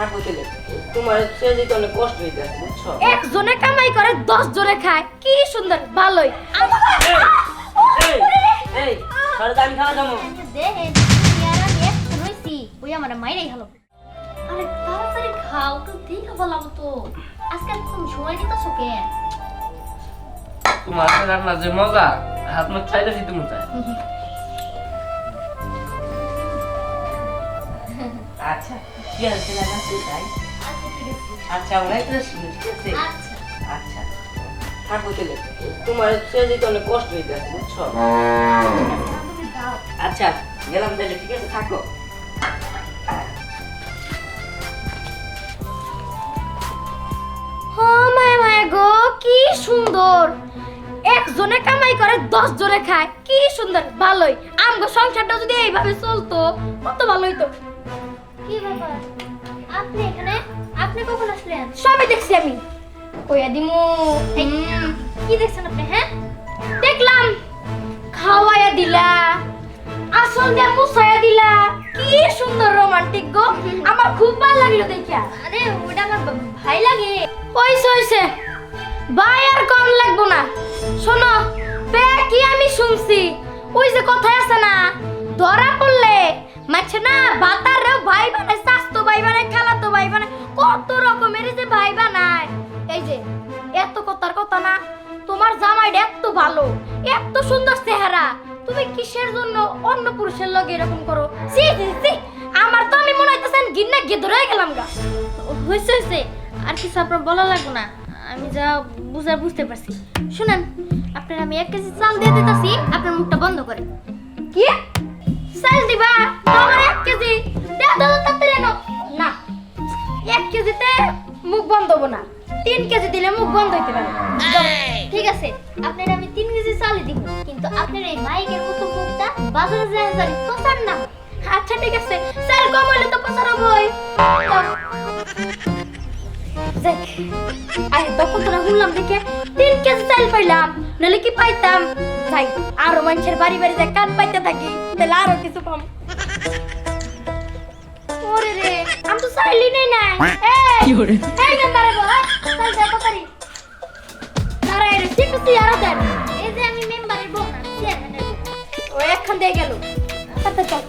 থাকো তেলে তোমার সে যেতে অনেক কষ্ট হইতে বুঝছ একজনে কামাই করে দশ জনে খায় কি সুন্দর ভালোই এই, এই এই তাহলে তো আমি খাওয়া যাব ওই আমার মাইরাই হলো আরে তাড়াতাড়ি খাও তো দেখে বলাবো তো আজকাল তুমি সময় দিতেছো কে তোমার হাতে যে মজা হাত মুখ চাইতেছি তুমি চাই আচ্ছা কি আছে না তাই আচ্ছা ঠিক আছে আচ্ছা ঠিক আছে? আচ্ছা। থাকো তোমার অনেক কষ্ট হইতে আছে বুঝছ? আচ্ছা গেলাম তাহলে ঠিক আছে থাকো। মায় মায় গো কি সুন্দর। একজনে কামাই করে দশ জনে খায় কি সুন্দর ভালোই। আমগো সংসারটা যদি এইভাবে চলতো কত ভালো হইতো। কি ব্যাপার? আপনি এখানে? আপনি কখন আসলেন সবই দেখছি আমি। কইয়া দিমু। কি দেখছেন আপনি হ্যাঁ? দেখলাম। খাওয়াইয়া দিলা। আসল দিয়ে মুছাইয়া দিলা। কি সুন্দর রোমান্টিক গো। আমার খুব ভালো লাগল দেখিয়া। আরে ওটা আমার ভাই লাগে। হইছে হইছে। ভাই আর কম লাগবো না। শোনো বে কি আমি শুনছি? ওই যে কথায় আছে না ধরা পড়লে মাছে না? বাতারেও ভাই বানায়, স্বাস্থ্য ভাই বানায়, খালাতো ভাই বানায়, কত রকমের যে ভাই বানায়। এই যে, এত কথার কথা না, তোমার জামাইটা এত ভালো, এত সুন্দর চেহারা, তুমি কিসের জন্য অন্য পুরুষের লগে এরকম করো? সি সি সি আমার তো আমি মনে হইতেছেন গিন্না গিয়ে ধরে গেলাম গা। হয়েছে হয়েছে আর কিছু আপনার বলা লাগবে না, আমি যা বুঝার বুঝতে পারছি। শুনেন, আপনার আমি এক কেজি চাল দিয়ে দিতেছি, আপনার মুখটা বন্ধ করে কি? চাল দিবা? আমার এক কেজি। দেও দাও তাড়াতাড়ি আনো না, এক কেজিতে মুখ বন্ধ হব না। তিন কেজি দিলে মুখ বন্ধ হইতে পারে। ঠিক আছে। আপনার আমি তিন কেজি চালই দিব। কিন্তু আপনার এই মাইকের মতো মুখটা বাজারে যায় জানি প্রচার না। আচ্ছা ঠিক আছে। চাল কম হইলে তো প্রচার হবই। যাক, আরে তখন তোরা শুনলাম দেখে তিন কেজি চাল পাইলাম নাহলে কি পাইতাম? যাই আরও মানুষের বাড়ি বাড়ি যাই কান পাইতে থাকি তাহলে আরও কিছু পাম। ওরে রে আমি তো চাইলি নাই নাই এই এই না গো চাল দে তাড়াতাড়ি তারা রে ঠিক আছে আরও দেন। এই যে আমি মেম্বারের বউ না ও একখান দিয়ে গেল। আচ্ছা চল।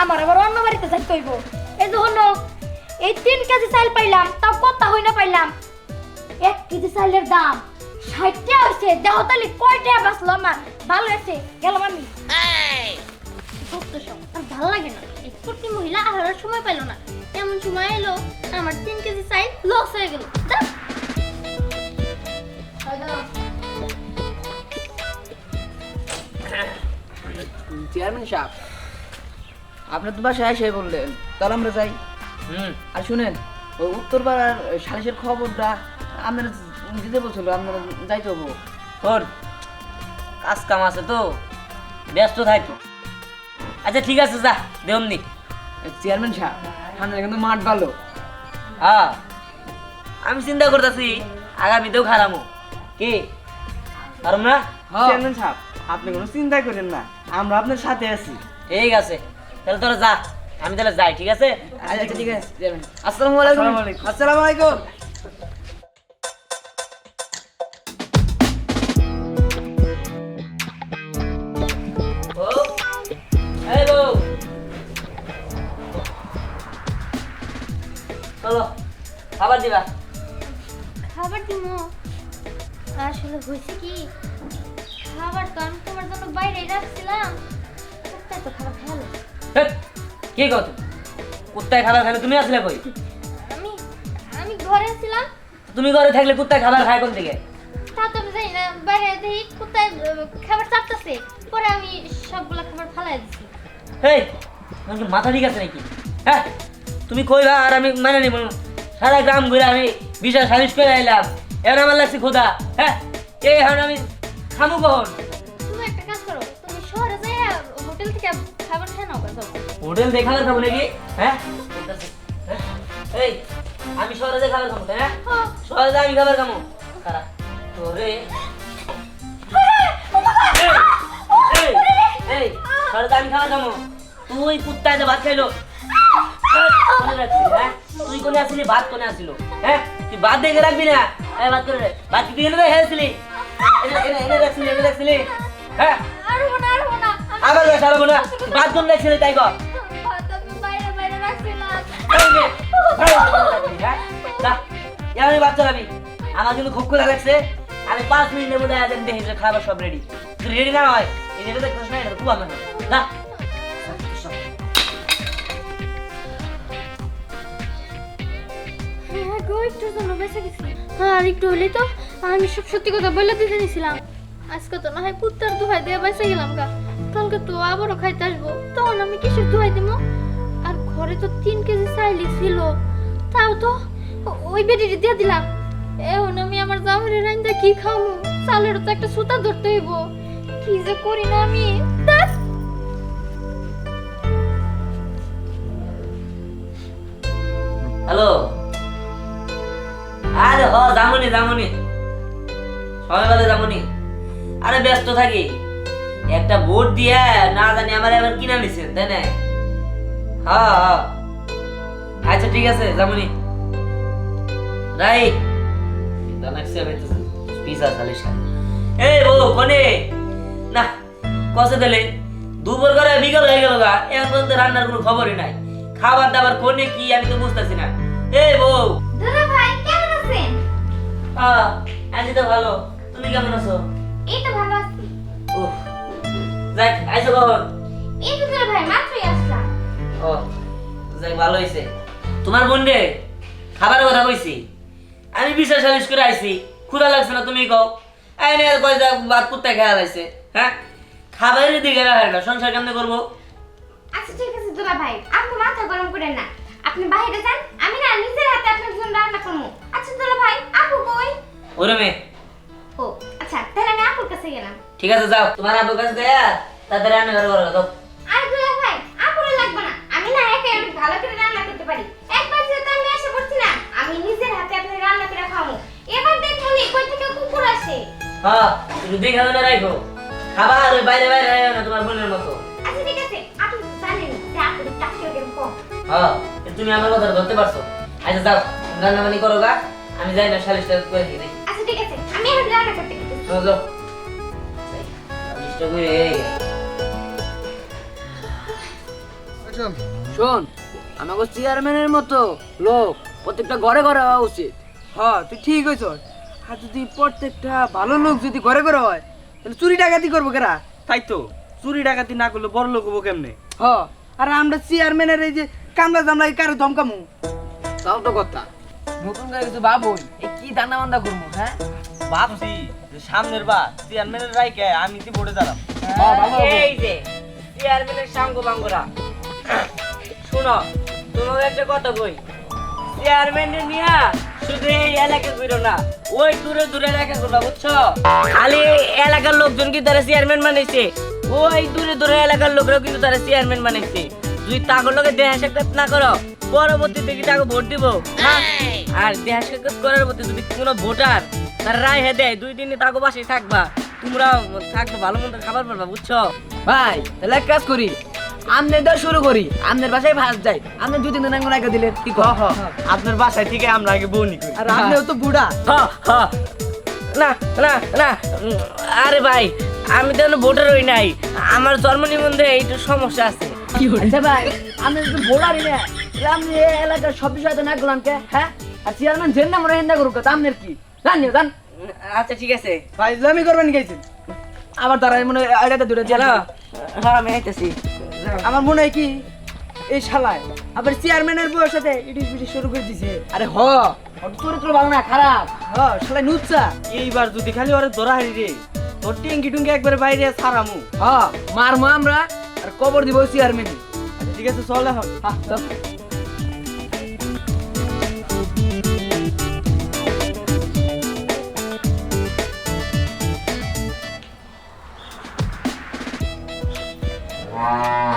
আমার আবার অন্য বাড়িতে যাই কইব এই যে হলো এই তিন কেজি চাল পাইলাম, তাও কত হই না পাইলাম। এক কেজি চালের দাম ষাট টাকা হয়েছে দেহ তাহলে কয় টাকা বাঁচলো আমার? ভালো আছে গেলাম আমি। আর ভালো লাগে না। প্রতি মহিলা আহারের সময় পেল না। এমন সময় এলো, আমার তিন কেজি চাই লস হয়ে গেল। চেয়ারম্যান সাহেব আপনার তো বাসায় এসে বললেন, তাহলে আমরা যাই। আর শুনেন ওই উত্তরপাড়ার সালিশের খবরটা আপনারা দিতে বলছিল আপনারা যাইতে হব। শোন কাজ কাম আছে তো ব্যস্ত থাকি। আচ্ছা ঠিক আছে যা দেমনি চেয়ারম্যান সাহেব সামনে কিন্তু মাঠ ভালো। হ্যাঁ। আমি চিন্তা করতেছি আগামীতেও খারামো। কি? পারম না? চেয়ারম্যান সাহেব আপনি কোনো চিন্তা করেন না আমরা আপনার সাথে আছি। ঠিক আছে। তাহলে তোরা যা। আমি তাহলে যাই ঠিক আছে? আচ্ছা ঠিক আছে। আসসালামু আলাইকুম। আসসালামু আলাইকুম। আসসালামু আলাইকুম। বউ এই বউ চলো খাবার দিবা। খাবার দিব আসলে হয়েছে কি? খাবার তো আমি তোমার জন্য বাইরে রাখছিলাম। তো খাবার খেয়াল কি কত কুত্তায় খাবার খাবে তুমি আসলে কই? আমি আমি ঘরে ছিলাম তুমি ঘরে থাকলে কুত্তায় খাবার খায় কোন থেকে তা তো আমি জানি না বাইরে দেখি আহ, খাবার চাপতেছে। পরে আমি সবগুলা খাবার ফালাই দিছি। হেই তোমার মাথা ঠিক আছে নাকি? হ্যাঁ তুমি কইবা আর আমি মানে নিব সারা গ্রাম ঘুরে আমি বিশাল সালিশ করে আইলাম। এবার আমার লাগছে খোদা হ্যাঁ? এই এখন আমি খামু কখন? তুমি একটা কাজ করো তুমি শহরে যাই হোটেল থেকে খাবার খেয়ে নাও হোটেল দেখে খাবার খাব নাকি? হ্যাঁ? হ্যাঁ? এই আমি শহরে যে খাবার খাব হ্যাঁ। শহরে যে আমি খাবার খাব। খারাপ তোরে। এই, এই এই শহরে যে আমি খাবার খাব। তুই কুত্তায় ভাত খাইলো। কোনে হ্যাঁ? তুই কোনে আসিলি ভাত কোনে আসিল হ্যাঁ? তুই ভাত দেখে রাখবি না? ভাত করে। ভাত কি তুই এনে হেলছিলি এনে এনে এনে রাখছিলি এনে রাখছিলি হ্যাঁ? আবার না। ভাত কোন রাখছিলি তাই কর। আমি চালাবি আমার খুব ক্ষুধা লাগছে আমি পাঁচ দেখি খাবার সব রেডি রেডি না হয় এই না এটা খুব আমার না আর একটু তো আমি সব সত্যি কথা বলে দিতে নিছিলাম আজকে তো না হয় কুত্তার দোহাই দিয়ে বেঁচে গেলাম গা কালকে তো আবারও খাইতে আসব তখন আমি কিসের দোহাই দেবো ঘরে তো তিন কেজি চাইলি ছিল। তাও তো ওই বেডিটি দিয়ে দিলাম। এখন আমি আমার জামাইরে রাইন্দা কি খাব চালের তো একটা সুতা ধরতে হইব। কি যে করি না আমি? হ্যালো? আরে হ যামুনি যামুনি সময় যামুনি আরে ব্যস্ত থাকি। একটা বোর্ড দিয়ে না জানি আমার এবার কিনা নিছেন তাই না? হ্যাঁ। হ্যাঁ আচ্ছা ঠিক আছে যামুনি রাই। লাগছে পিসা সালিশ এই বউ কোনে? না কষে দিলে দুপুর করে বিকেল হয়ে গেল গা এখন পর্যন্ত রান্নার কোনো খবরই নাই। খাবার দাবার কোনে কি আমি তো বুঝতেছি না। এই বউ। দাদা ভাই কেমন আছেন? তো ভালো। তুমি কেমন আছো? এই তো ভালো আছি। উফ, যাক আইসো কখন? এই তো দাদা ভাই মাত্রই আসলাম ও যাক ভালো হয়েছে তোমার বোন রে খাবারের কথা কইছি। আমি বিশাল সালিশ করে আইছি। ক্ষুধা লাগছে না তুমি কও। এই নে কয় যা কুত্তা খেয়াল আইছে হ্যাঁ? খাবারের দিকে না সংসার কেমনে করব? আচ্ছা ঠিক আছে দুলা ভাই আপনি মাথা গরম করেন না। আপনি বাইরে যান আমি না নিজের হাতে আপনার জন্য রান্না করব। আচ্ছা দুলা ভাই আপু কই? ওরে মে ও আচ্ছা তাহলে আমি আপুর কাছে গেলাম। ঠিক আছে যাও। তোমার আব্বুর কাছে দেয়া তাদের রান্না ঘরে করো দাও। আর দুলা ভাই আপুরে লাগবে না। না একা অনেক ভালো করে রান্না করতে পারি। একবার যেহেতু আমি এসে পড়ছি না আমি নিজের হাতে আপনার রান্না করে খাব এবার দেখুন কই থেকে কুকুর আসে। হ্যাঁ একটু দেখে না রাখো। খাবার বাইরে বাইরে রাখো না তোমার বোনের মতো। আচ্ছা ঠিক আছে আপনি জানেন যে কম। হ্যাঁ তুমি আমার কথা ধরতে পারছ। আচ্ছা যাও রান্না বান্নি করো গা। আমি যাই না সালিশটা করে দিই। আচ্ছা ঠিক আছে আমি এখন রান্না করতে গেছি। যাও যাও। সালিশটা করে এই শোন আমাকে চেয়ারম্যানের মতো লোক প্রত্যেকটা ঘরে ঘরে হওয়া উচিত। হ্যাঁ তুই ঠিক হয়েছ আর যদি প্রত্যেকটা ভালো লোক যদি ঘরে ঘরে হয় তাহলে চুরি ডাকাতি করব কেরা? তাই তো চুরি ডাকাতি না করলে বড় লোক হব কেমনে? হ আর আমরা চেয়ারম্যানের এই যে কামলা জামলা এই কারও ধমকামু? তাও তো কথা। নতুন করে কিছু ভাবুন এই কি দান্না বান্দা করব হ্যাঁ? ভাবছি যে সামনের বার চেয়ারম্যানের রায়কে আমি কি ভোটে দাঁড়াম হ্যাঁ। এই যে চেয়ারম্যানের সাঙ্গ বাঙ্গরা শুনো একটা কথা কই। নিয়া শুধু এই এলাকা ঘুরো না, ওই দূরে দূরে এলাকা বুঝছ? খালি এলাকার লোকজন কি তারা চেয়ারম্যান ওই দূরে দূরে এলাকার লোকরাও কিন্তু তারা চেয়ারম্যান যদি তাগর লোকে দেহা সাক্ষাৎ না করো, পরবর্তীতে কি তাকে ভোট দিব? হ্যাঁ? আর দেহা সাক্ষাৎ করার মধ্যে যদি কোনো ভোটার তার রায় হে দুই দিনে তাকে বাসায় থাকবা তোমরা থাকবা, ভালো মন্দ খাবার পারবা, বুঝছ? ভাই, তাহলে এক কাজ করি আমনে দেওয়া শুরু করি। আমনের বাসায় ভাস যাই। আপনি দুই তিন দিন আগে দিলেন কি কর? আপনার বাসায় থেকে আমরা আগে করি। আর আপনিও তো বুড়া। না না না। আরে ভাই আমি তো ভোটার হই নাই। আমার জন্ম নিবন্ধে এইটু সমস্যা আছে। আচ্ছা ভাই আপনি তো বোলারই না আপনি এই এলাকার সব বিষয়ে না করলাম কে? হ্যাঁ? আর চেয়ারম্যান জেন না মরে হেন্দা করুক আপনার কি? জানি জান। আচ্ছা ঠিক আছে। ভাই আমি করবেন গেছেন আবার তারা মনে হয় দূরে চলো হ্যাঁ আমি আইতেছি। আমার মনে হয় কি এই শালায়। আবার চেয়ারম্যানের বউয়ের সাথে ইটিস বিটিস শুরু করে দিছে। আরে হ চরিত্র ভালো না খারাপ। হ শালায় নুচ্ছা। এইবার যদি খালি ওরে ধরা হারি রে তোর টেঙ্কি টুঙ্কি একবারে বাইরে ছাড়ামু। হ মারমো আমরা আর কবর দিব চেয়ারম্যান আচ্ছা, ঠিক আছে চল এখন। হ্যাঁ চল। তোরা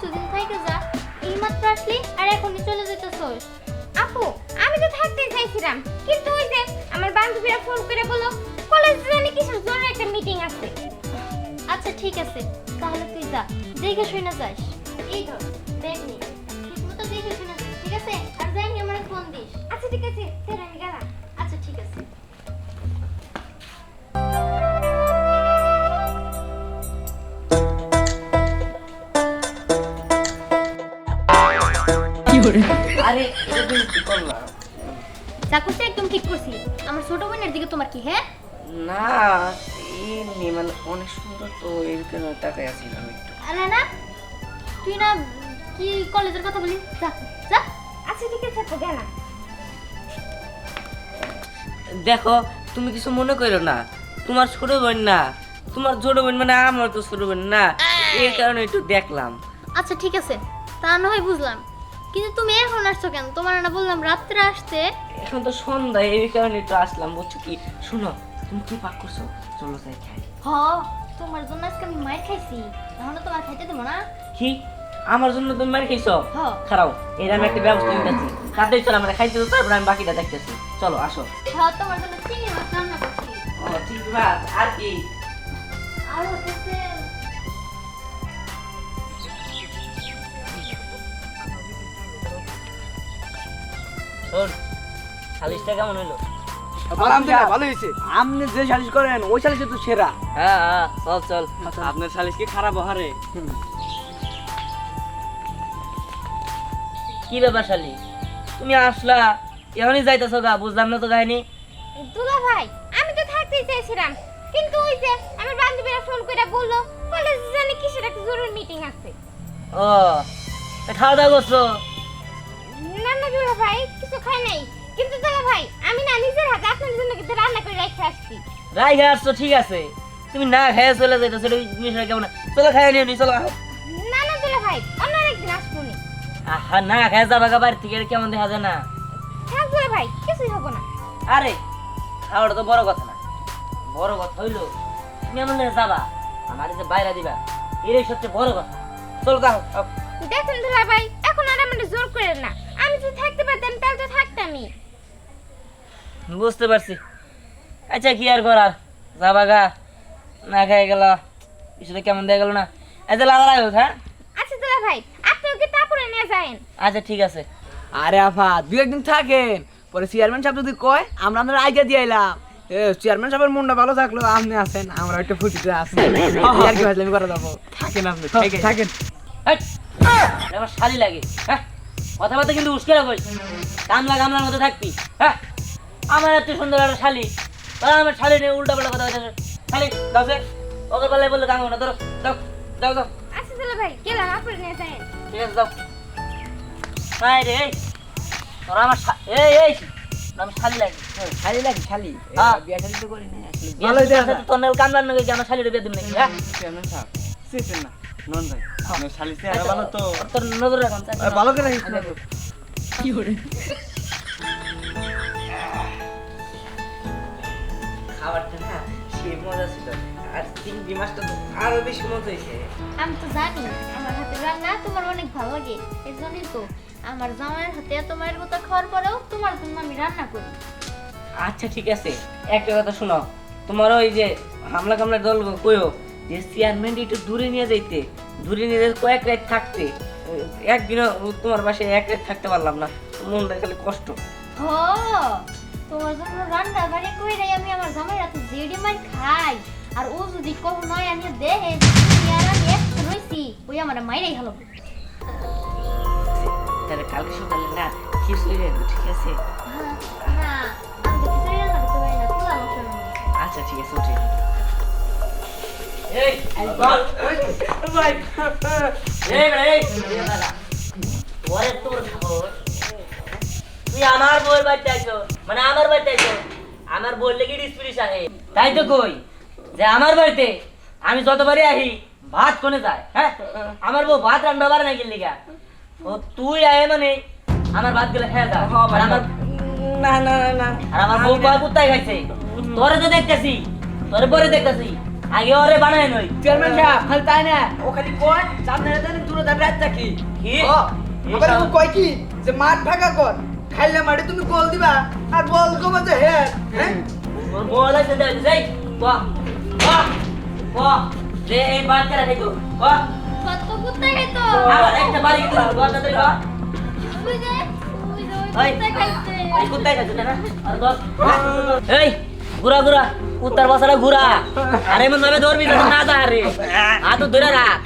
কিছুদিন থেকে যা এইমাত্র আসলি আর এখনই চলে যেতেছস। আপু, আমি তো থাকতেই চাইছিলাম, কিন্তু ওই যে আমার বান্ধবীরা ফোন করে বলল কলেজে জানি কিছু জন্য একটা মিটিং আছে? আচ্ছা ঠিক আছে, তাহলে তুই যা, দেখে শুনে যাস। এই ধর ব্যাগ নে ঠিক মতো দেখে শুনে যাস ঠিক আছে? আর যাই নি আমার ফোন দিস। আচ্ছা ঠিক আছে যা করছি একদম ঠিক করছি। আমার ছোট বোনের দিকে তোমার কি হ্যাঁ? না এমনি মানে অনেক সুন্দর তো এর জন্য টাকায় আছিলাম একটু। আরে না তুই না কি কলেজের কথা বলি? যা যা। আচ্ছা ঠিক আছে তো গেলাম দেখো তুমি কিছু মনে করো না। তোমার ছোট বোন না তোমার ছোট বোন মানে আমার তো ছোট বোন না। এই কারণে একটু দেখলাম। আচ্ছা ঠিক আছে। তা না হয় বুঝলাম। কিন্তু তুমি এখন আসছো কেন? তোমার না বললাম রাত্রে আসতে। এখন তো সন্ধ্যা এই কারণে একটু আসলাম। বুঝছ কি শোনো তুমি কি পাক করছ? চলো যাই খাই। হ তোমার জন্য আজকে আমি মার খাইছি। তাহলে তোমার খাইতে দেবো না? কি? আমার জন্য তুমি মার খাইছো? হ্যাঁ। খারাও এর আমি একটা ব্যবস্থা নিতেছি। তাড়াতাড়ি চলো আমরা খাইতে তারপর আমি বাকিটা দেখতেছি। চলো আসো। হ্যাঁ তোমার জন্য চিংড়ি মাছ রান্না করছি। ও ঠিক মাছ আর কি? আর হচ্ছে শোন সালিশটা কেমন হলো আলহামদুলিল্লাহ ভালো হয়েছে। আপনি যে সালিশ করেন ওই সালিশে তো সেরা। হ্যাঁ হ্যাঁ চল চল। আপনার সালিশ কি খারাপ হারে কি ব্যাপার শালি? তুমি আসলা এখনই যাইতেছো গা বুঝলাম না তো কাহিনী। দুলা ভাই আমি তো থাকতেই চাইছিলাম কিন্তু ওই যে আমার বান্ধবীরা ফোন করে বলল কলেজে জানি কিসের একটা জরুরি মিটিং আছে। ও খাওয়া দাওয়া করছ? না না দুলা ভাই কিছু খাই নাই। কিন্তু দুলা ভাই আমি না নিজের হাতে আপনার জন্য কিন্তু রান্না করে রেখে আসছি। রাই খেয়ে আসছো ঠিক আছে। তুমি না খেয়ে চলে যাইতেছো এটা বিষয় কেমন চলো খাই নিও নি চলো। না না দুলা ভাই অন্য একদিন আসব নি। আহা না খেয়ে যাবা গা বাড়ি থেকে কেমন দেখা যায় না। থাক দুলা ভাই কিছুই হব না। আরে খাওয়াটা তো বড় কথা না। বড় কথা হইল তুমি আমার যাবা আমার যে বাইরে দিবা। এটাই সবচেয়ে বড় কথা। চলো যাও। দেখুন দুলা ভাই এখন আর আমাকে জোর করেন না। আমি যদি থাকতে পারতাম তাহলে তো থাকতামই। বুঝতে পারছি। আচ্ছা কি আর করার? যাবা গা না খেয়ে গেল। কিছুটা কেমন দেখা গেল না। আচ্ছা লাগা লাগবে হ্যাঁ? আচ্ছা দুলা ভাই আপনিও কি তারপরে নিয়ে যায়েন? আচ্ছা ঠিক আছে। আরে আফা দু একদিন থাকেন। পরে চেয়ারম্যান সাহেব যদি কয় আমরা আমরা আইডিয়া দিয়ে এলাম চেয়ারম্যান সাহেবের মনটা ভালো থাকল আপনি আছেন আমরা একটা ফুটিতে আছেন আর কি আমি করে যাব থাকেন আপনি থাকেন। আমার শালি লাগে। হ্যাঁ কথাবার্তা কিন্তু উস্কে রাখো কামলা কামলার মতো থাকবি হ্যাঁ? আমার এত সুন্দর একটা শালি। তারা আমার শালি নিয়ে উল্টা পাল্টা কথা বলছে শালি দাও সে। ওকে পাল্লাই বললে কামো না ধরো দাও দাও দাও। আচ্ছা দুলা ভাই গেলাম আপনি নিয়ে যায়েন ঠিক আছে দাও। নাই রে তোরা আমার এই এই শালি লাগে খালি লাগে খালি হ্যাঁ। বিয়া শালি তো করি না আসলে ভালোই দেখা তোর নাকি কামলার নাকি আমার শালির বিয়ে দিন নাকি হ্যাঁ? সাহেব চেয়েছেন না। নন ভাই আপনার সালিশ আচ্ছা, ভালো তো। তোর নজর রাখুন ভালো করে রাখিস কি করে? খাবারটা না সে মজা ছিল। আর চিংড়ি মাছটা তো আরও বেশি মজা হয়েছে আমি তো জানি আমার হাতে রান্না তোমার অনেক ভালো লাগে এর জন্যই তো। আমার জামাইয়ের হাতে এত মায়ের কথা খাওয়ার পরেও তোমার জন্য আমি রান্না করি। আচ্ছা ঠিক আছে। একটা কথা শোনো তোমার ওই যে হামলা কামলা দল কইও যে চেয়ারম্যান একটু দূরে নিয়ে যাইতে দূরে নিয়ে যেতে কয়েক রাত থাকতে একদিনও তোমার বাসায় এক রাত থাকতে পারলাম না মনটা খালি কষ্ট। হ তোমার জন্য রান্না বাড়ি করে আমি আমার জামাইয়ের হাতে জেডি মার খাই আর ও যদি কখনো নয় আমি দেহে আর আমি রইছি ওই আমার মাইরাই হলো। তাহলে কালকে সকালে না খিচুড়ি রাখব ঠিক আছে? রান্না আচ্ছা ঠিক আছে উঠে তুই আমার বউয়ের বাড়িতে আইছো। মানে আমার বাড়িতে আইছো। আমার বউর লেগে ডিসপিরিস আহে তাই তো কই? যে আমার বাড়িতে আমি যতবারই আহি ভাত কোনে যায় হ্যাঁ? আমার বউ ভাত রান্না পারে না গেলি গা। ও তুই আয় মানে আমার ভাতগুলো খেয়ে যা। আর আমার না না না না। আর আমার বউ কুত্তায় খাইছে? তোরে তো দেখতেছি। তোরে পরে দেখতেছি। আগে ওরে বানায় নই। চেয়ারম্যান সাহেব খালি তাই না? ও খালি কয় সামনে দেন দূরে দেন রাত থাকি কি? ও, আবার ও কয় কি যে মাঠ ভাগা কর। খাইলে মাঠে তুমি গোল দিবা আর বল কমা যে হ্যাঁ হ্যাঁ তোর বউ লাগছে দেখ যাই বাহ বাহ বাহ যে এই বাচ্চারা খাইতো ক। কত কুত্তা খাইতো আবার একটা বাড়ি কিন্তু ক তাড়াতাড়ি ক। ওই যে ওই যে ওই ওই। কুত্তা খাইছে। এই কুত্তাই খাইতো না? আর বল এই ঘুরা ঘুরা। কুত্তার বসাটা ঘুরা আরে এমন ভাবে ধরবি যাতে না যা রে হাত ধরে রাখ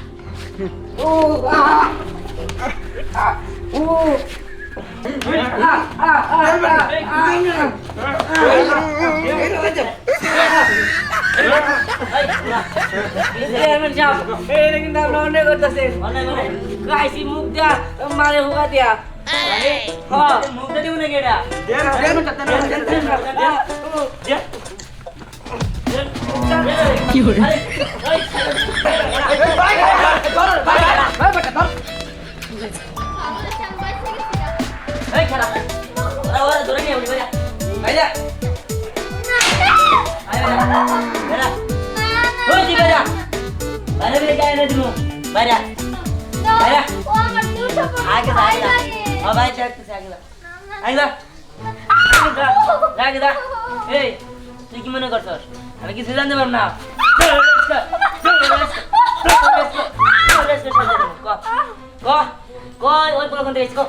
চেয়ারম্যান সাহেব এটা কিন্তু আমরা অনেক করতেছেন অনেক অনেক খাইছি মুখ দিয়া মারে হুকা দিয়া হ্যাঁ মুখটা দিব নাকি এটা কি হলো তাহলে সে আমি বাইসে গেছি গা। এই খারাপ ওরা ওরা ধরে নিয়ে উঠে বেরা বেরা বেরা ওই দি বেরা বাইরে বেরে গায়ে না দিমু ಆಗಿದೆ ಆಗಿದೆ ಆಗಿದೆ ಆಗಿದೆ ಆಗಿದೆ না, না, তুই কি মনে করছস? আমি কিছু জানতে পারব না। চল রেস কর চল রেস কর চল রেস কর চল রেস কর চল ক ক কই ওই পোলা কোন থেকে ক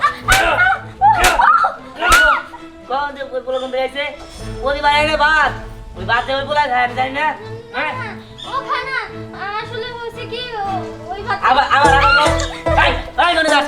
ওই পোলা কোন থেকে আইছে ওই বাইরে বাদ ওই বাদে ওই পোলা খায় আমি জানি না। হ্যাঁ? আসলে হয়েছে কি ওই আবার আবার আবার যাস